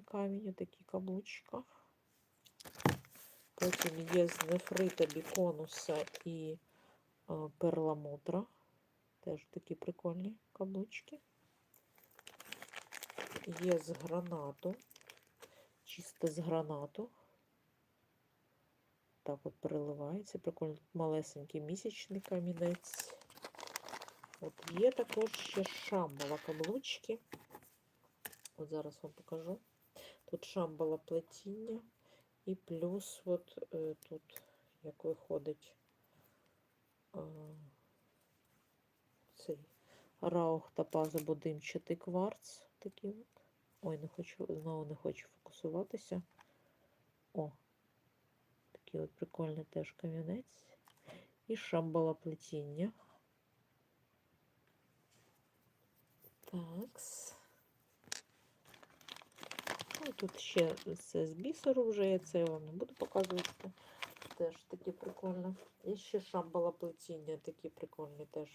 камінь, такі каблучка. Потім є з нефрита, біконуса і перламутра. Теж такі прикольні каблучки. Є з гранату, чисто з гранату. Так от переливається. Прикольно, тут малесенький місячний камінець. От є також ще шамбала каблучки. От зараз вам покажу. Тут шамбала плетіння. І плюс от е, тут, як виходить, е, цей раух та або димчатий кварц. Такий от. Ой, не хочу, знову не хочу фокусуватися. О, такий от прикольний теж кам'янець. І шамбала плетіння. Такс. Ну, тут ще це з бісеру вже, я це вам не буду показувати. Теж такі прикольно. І ще шамбала плетіння, такі прикольні теж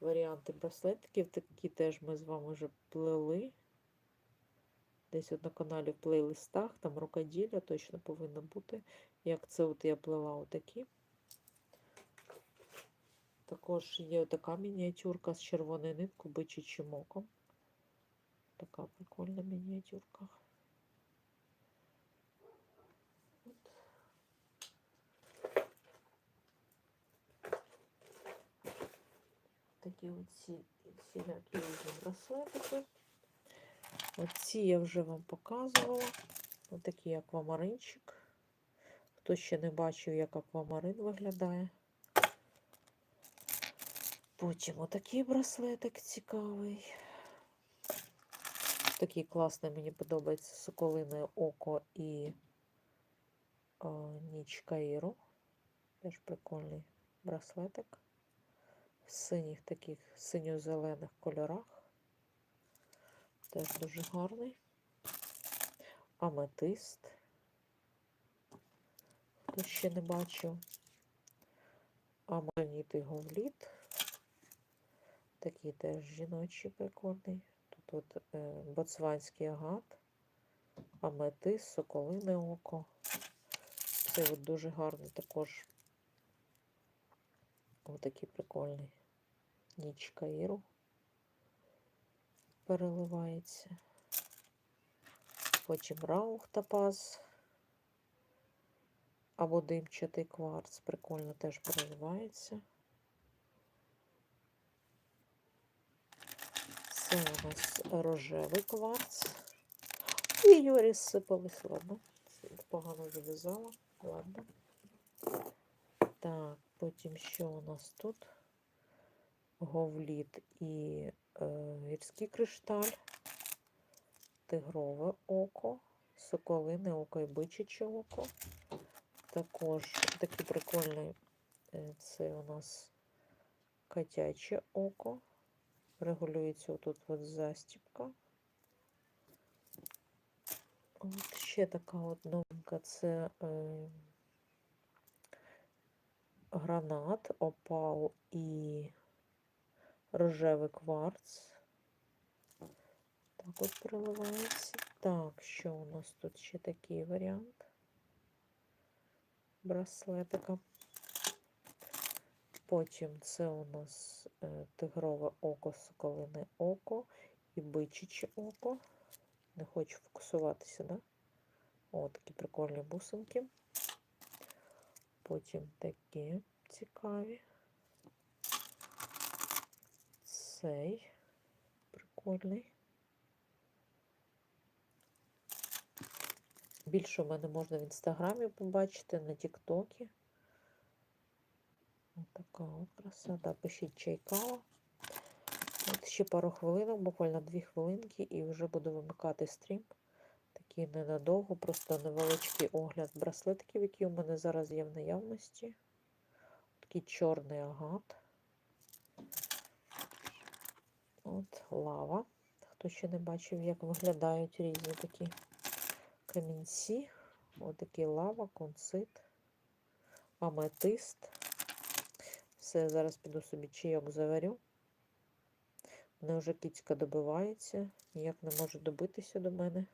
варіанти браслетиків. Такі теж ми з вами вже плели. Десь от на каналі в плейлистах, там рукоділля точно повинно бути. Як це от я плела отакі. Також є така мініатюрка з червоною ниткою, бичичим оком. Така прикольна мініатюрка. Такі оці всілякі браслетики. Оці я вже вам показувала. Ось такий аквамаринчик. Хто ще не бачив, як аквамарин виглядає. Потім отакий браслетик цікавий. Такий класний, мені подобається соколине око і о, ніч Каїру. Теж прикольний браслетик. Синіх таких синьо-зелених кольорах. Теж дуже гарний. Аметист. Хто ще не бачив. Амонітий говліт. Такий теж жіночий прикольний. Тут от е, боцванський агат, аметис, соколине око. Це от дуже гарний також. Отакий прикольний. Ніч Каїру переливається. Потім раух топаз або димчатий кварц. Прикольно теж переливається. Це у нас рожевий кварц. І Юрі сипались, ладно. Погано зав'язала. Ладно. Так, потім що у нас тут? Говліт і е, гірський кришталь, тигрове око, соколине око і бичаче око. Також такий прикольний е, це у нас котяче око. Регулюється отут от застіпка. От ще така от новинка це е, гранат, опал і рожевий кварц. Так от переливається. Так, що у нас тут ще такий варіант браслетика. Потім це у нас е, тигрове око, соколине око і бичиче око. Не хочу фокусуватися, да? О, такі прикольні бусинки. Потім такі цікаві. Цей прикольний. Більше в мене можна в інстаграмі побачити, на Тіктокі. Ось така от краса. Да, пишіть чайкава. От ще пару хвилинок, буквально дві хвилинки, і вже буду вимикати стрім. Такий ненадовго, просто невеличкий огляд браслетків, які у мене зараз є в наявності. Такий чорний агат. От лава. Хто ще не бачив, як виглядають різні такі камінці. Ось такий лава, концит, аметист. Все, зараз піду собі чайок заварю. Мене вже кіцька добивається, ніяк не може добитися до мене.